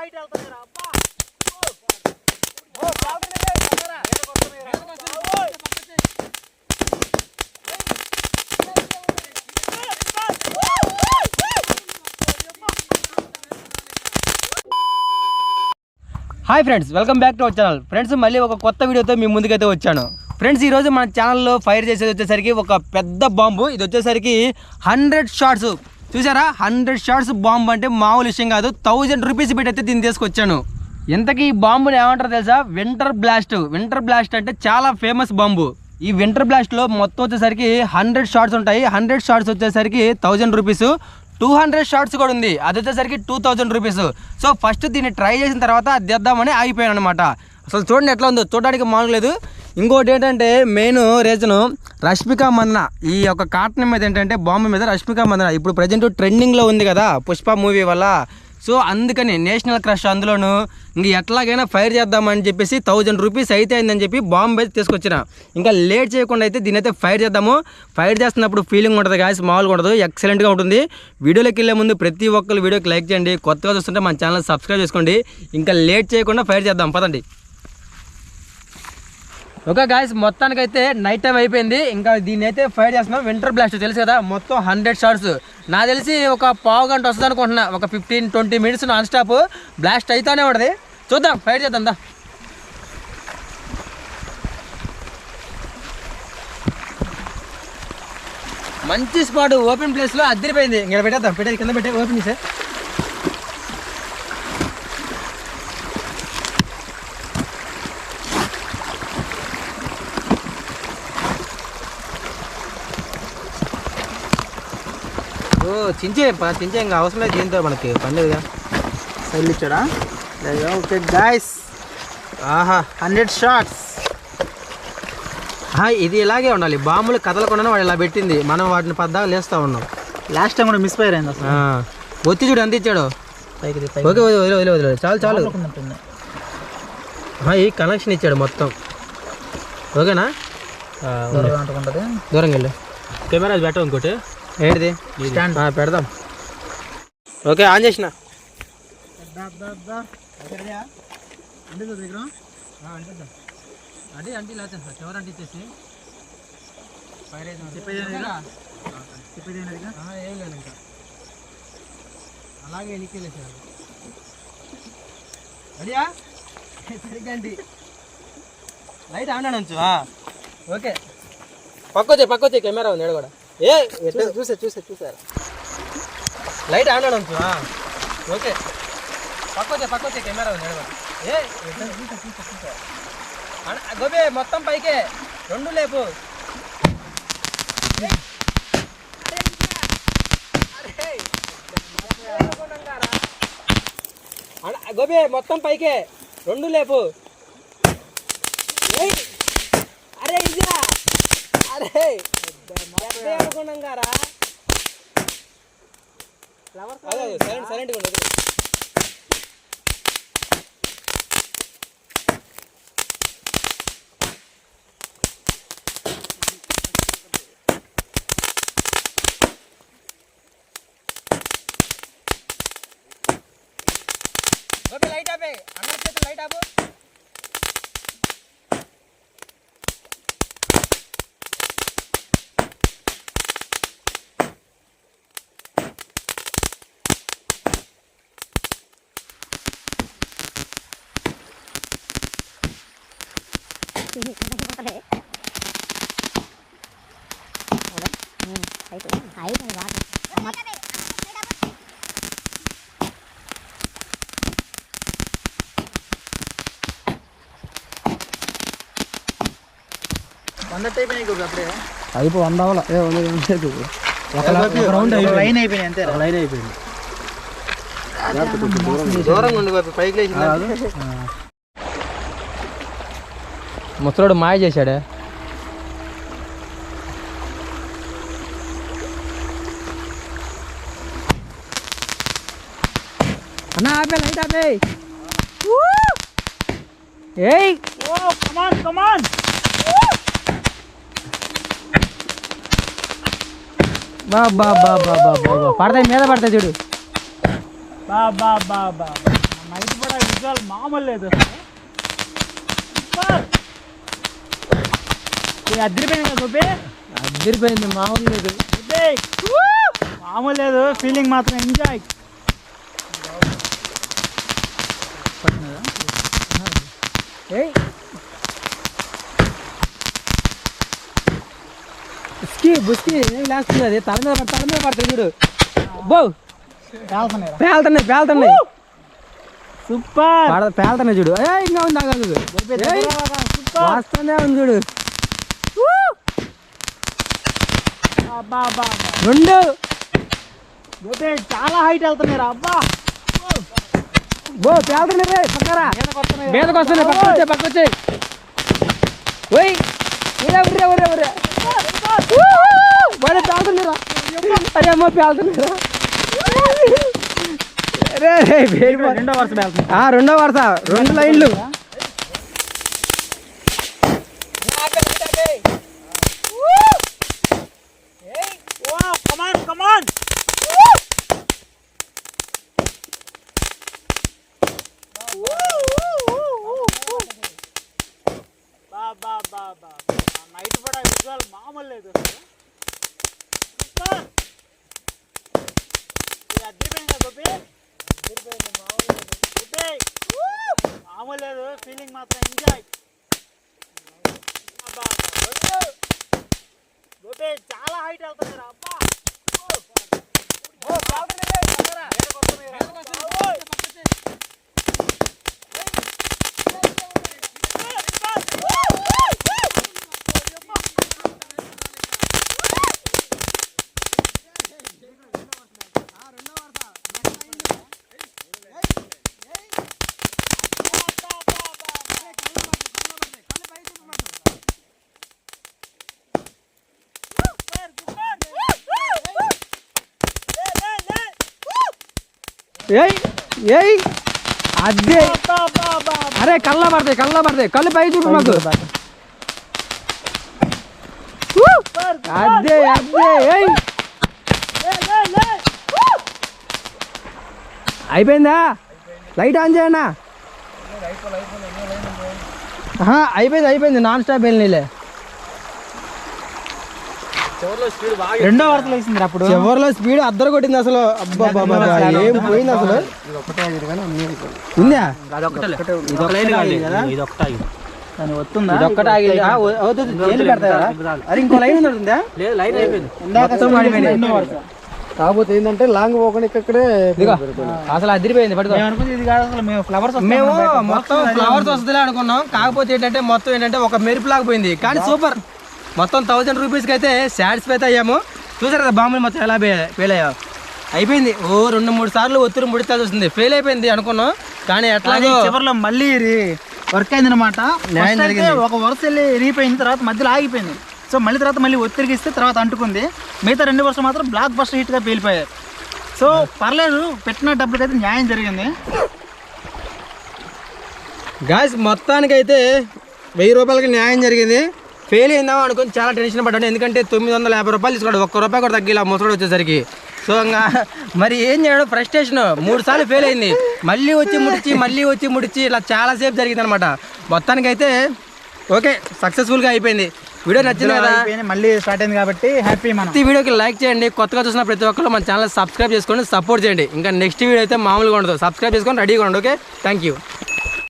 Height hi friends welcome back to our channel. Friends మళ్ళీ ఒక కొత్త వీడియోతో మీ ముందుకైతే వచ్చాను. ఫ్రెండ్స్ ఈరోజు మన ఛానల్లో ఫైర్ చేసేది వచ్చేసరికి ఒక పెద్ద బాంబు. ఇది వచ్చేసరికి హండ్రెడ్ షార్ట్స్ చూసారా? హండ్రెడ్ షార్ట్స్ బాంబు అంటే మామూలు విషయం కాదు. థౌజండ్ రూపీస్ పెట్టి అయితే దీన్ని తీసుకొచ్చాను. ఎంతకీ ఈ బాంబుని ఏమంటారు తెలుసా? వింటర్ బ్లాస్ట్ వింటర్ బ్లాస్ట్ అంటే చాలా ఫేమస్ బాంబు ఈ వింటర్ బ్లాస్ట్లో మొత్తం వచ్చేసరికి హండ్రెడ్ షార్ట్స్ ఉంటాయి. హండ్రెడ్ షార్ట్స్ వచ్చేసరికి thousand rupees two hundred shots కూడా ఉంది. అది వచ్చేసరికి two thousand rupees so first దీన్ని ట్రై చేసిన తర్వాత అది తెద్దామని ఆగిపోయాను అనమాట అసలు చూడండి ఎట్లా ఉందో. చూడడానికి మామూలు లేదు. ఇంకోటి ఏంటంటే మెయిన్ రీజను రష్మిక మన్నా ఈ యొక్క కాటన్ మీద ఏంటంటే బాంబు మీద రష్మిక మందన ఇప్పుడు ప్రజెంట్ ట్రెండింగ్లో ఉంది కదా పుష్ప మూవీ వల్ల. సో అందుకని నేషనల్ క్రష్ అందులోను ఇంక ఎట్లాగైనా ఫైర్ చేద్దామని చెప్పేసి థౌజండ్ రూపీస్ అయితే అయిందని చెప్పి బాంబు అయితే తీసుకొచ్చిన. ఇంకా లేట్ చేయకుండా అయితే దీని అయితే ఫైర్ చేద్దాము. ఫైర్ చేస్తున్నప్పుడు ఫీలింగ్ ఉంటుంది గాయస్ మామూలుగా ఉండదు ఎక్సలెంట్గా ఉంటుంది. వీడియోలోకి వెళ్ళే ముందు ప్రతి ఒక్కరు వీడియోకి లైక్ చేయండి. కొత్తగా చూస్తుంటే మన ఛానల్ సబ్స్క్రైబ్ చేసుకోండి. ఇంకా లేట్ చేయకుండా ఫైర్ చేద్దాం పదండి. ఓకే గాయస్ అయితే నైట్ టైం అయిపోయింది. ఇంకా దీన్ని అయితే ఫైర్ చేస్తున్నాం. వింటర్ బ్లాస్ట్ తెలుసు కదా మొత్తం హండ్రెడ్ షార్ట్స్ నాకు తెలిసి ఒక పావు గంట వస్తుంది అనుకుంటున్నా. ఒక fifteen twenty minutes non stop blast అయితేనే ఉంటుంది. చూద్దాం ఫైర్ చేద్దాం దా. మంచి స్పాట్ ఓపెన్ ప్లేస్లో అద్దరిపోయింది. ఇంకా పెట్టేద్దాం పెట్టేది కింద పెట్టే ఓపెన్ చేసే ఓ చించే చించే ఇంకా అవసరం లేదు దీంతో మనకి. పండుగ సైల్ ఇచ్చాడా ఓకే గాయస్ ఆహా. హండ్రెడ్ షార్ట్స్ ఇది ఇలాగే ఉండాలి. బాంబులు కదలకుండా వాడు ఇలా పెట్టింది. మనం వాటిని పద్దాగా లేస్తూ ఉన్నాం. లాస్ట్ టైం కూడా మిస్ ఫైర్ అయింది అసలు చూడు ఎంత ఇచ్చాడు. ఓకే వదిలే వదిలే వదిలే చాలు చాలు. ఈ కనెక్షన్ ఇచ్చాడు మొత్తం. ఓకేనా? దూరంగా వెళ్ళు. కెమెరా పెట్టవు ఇంకోటి? ఏంటిది. ఆ, పెడదాం. ఓకే ఆన్ చేసిన. అది అంటే ఇలా చివరి అంటే ఇచ్చేసి. ఫైర్ చెప్పేది ఏంటిదిగా? చెప్పేది ఏంటిదిగా? ఏం లేదు ఇంకా. అలాగే అడియా అండి. లైట్ ఆన్ ఉంచు ఓకే. పక్కొచ్చే పక్కొచ్చే కెమెరా ఉంది కూడా ఏ చూసా చూసా చూసా. చూసారా లైట్ ఆన్ ఉంచు ఓకే పక్కొచ్చే పక్కొచ్చే కెమెరా ఉంది ఏ ఎట్లా చూసా చూసా చూసా. గోబే మొత్తం పైకే. రెండు లేపు. గోబే మొత్తం పైకే. రెండు లేపు. ఏయ్! అరే ఇదిరా. అరే. ఎక్కడ అనుకున్నాం గారా. సైలెంట్ సైలెంట్గా ఉండదు లైట్ ఆపే. అందరి చేతులు లైట్ ఆపు. అయిపో వంద అవ్వాల ఏ వంద లేదు ఒక రౌండ్ లైన్ అయిపోయినాయి అంతే లైన్ అయిపోయింది దూరంగా ఉండి బాబు పైకి లేచింది ముసలోడు మాయ చేశాడే? అన్న ఆపే లైట్ ఆపే. ఏయ్! ఓ కమాన్ కమాన్ బా బా బా బా బా బా బా. పడతాయి మీద పడతాయి చూడు. బా బా బా బా నైట్ కూడా విజువల్ మామూలు లేదు అసలు. సూపర్. ఇది అదిరిపోయింది కదా గోపి అదిరిపోయింది మామూలు లేదు. మామూలు లేదు ఫీలింగ్ మాత్రం ఎంజాయ్ ఏయ్! బుస్కి ఏం లేస్తుంది అది? తల మీద తల మీద పడుతుంది చూడు. బో! పేలుతున్నాయి పేలుతున్నాయి. సూపర్. పేలుతున్నాయి చూడు. ఇంకా ఉంది. సూపర్. వాస్తవనే ఉంది చూడు అబ్బా అబ్బా అబ్బా. రెండు. గోపి చాలా హైట్ వెళ్తున్నాయి రా అబ్బా. బో పేలుతున్నాయి రే పక్కరా. మీదకి వస్తున్నాయి. మీదకి వస్తున్నాయి పక్క వచ్చే పక్క వచ్చే ఓయ్ వాడే పేలుతున్నారా అరే అమ్మ పేలుతున్నారా వరుస రెండో వరుస. రెండు లైన్లు Wow, come on, come on! బా బా బా బా నైట్ కూడా విజువల్ మామూలు లేదు అసలు. సూపర్! ఇది అదిరిపోయింది కదా గోపి? గోపి! మామూలు లేదు ఫీలింగ్ మాత్రం ఎంజాయ్ అబ్బా, చాలా హైట్ వెళ్తుంది అబ్బా. ఏయ్ ఏయ్. అదే. అరే కళ్ళ పడతాయి కళ్ళ పడతాయి కళ్ళు పై చూపు మాకు. అదే అదే ఏయ్. అయిపోయిందా? లైట్ ఆన్ చేయనా? అయిపోయింది అయిపోయింది. నాన్ స్టాప్ వెళ్ళిలే రెండో వరసలు వేసింది అప్పుడు. చివరిలో స్పీడ్ అద్దరు కొట్టింది అసలు. అబ్బా బాబా ఏం పోయింది అసలు? ఉందా. వస్తుందా కాకపోతే ఏంటంటే లాంగ్ పోకుండా ఇక్కడే అసలు అదిరిపోయింది పట్టుకో. మేము అనుకుంది ఇది కాదు అసలు మేము ఫ్లవర్స్ మేము మొత్తం ఫ్లవర్స్ వస్తుందిలే అనుకున్నాం. కాకపోతే ఏంటంటే మొత్తం ఏంటంటే ఒక మెరుపు లాగిపోయింది కానీ సూపర్. మొత్తం థౌజండ్ రూపీస్కి అయితే సాటిస్ఫై అయ్యాము. చూసారు కదా బాంబులు మొత్తం ఎలా ఫెయిల్ అయ్యావు అయిపోయింది. ఓ రెండు మూడు సార్లు ఒత్తిడి ముడిచాల్సి వస్తుంది. ఫెయిల్ అయిపోయింది అనుకున్నాం. కానీ ఎట్లాగో చివరిలో మళ్ళీ వర్క్ అయింది అనమాట. ఒక వరుస వెళ్ళి రీపోయిన తర్వాత మధ్యలో ఆగిపోయింది. సో మళ్ళీ తర్వాత మళ్ళీ ఒత్తిడిగిస్తే తర్వాత అంటుకుంది. మిగతా రెండు వరుసలు మాత్రం బ్లాక్ బస్టర్ హిట్గా పేలిపోయాయి. సో పర్లేదు పెట్టిన డబ్బులకైతే న్యాయం జరిగింది. గాయస్ మొత్తానికైతే వెయ్యి రూపాయలకి న్యాయం జరిగింది. ఫెయిల్ అయిందాం అనుకుని చాలా టెన్షన్ పడ్డాను. ఎందుకంటే తొమ్మిది వందల యాభై రూపాయలు తీసుకున్నాడు. ఒక్క రూపాయి కూడా తగ్గిలా ముసడు వచ్చేసరికి. సో ఇంకా మరి ఏం చేయడం? ఫ్రస్ట్రేషన్ మూడు సార్లు ఫెయిల్ అయింది. మళ్ళీ వచ్చి ముడిచి మళ్ళీ వచ్చి ముడిచి ఇలా చాలాసేపు జరిగింది అనమాట మొత్తానికైతే ఓకే సక్సెస్ఫుల్గా అయిపోయింది. వీడియో నచ్చింది కదా? మళ్ళీ స్టార్ట్ అయింది కాబట్టి హ్యాపీ మనం. ప్రతి వీడియోకి లైక్ చేయండి. కొత్తగా చూసిన ప్రతి ఒక్కరు మన ఛానల్ సబ్స్క్రైబ్ చేసుకొని సపోర్ట్ చేయండి. ఇంకా నెక్స్ట్ వీడియో అయితే మామూలుగా ఉండదు. సబ్స్క్రైబ్ చేసుకొని రెడీగా ఉండండి ఓకే? Thank you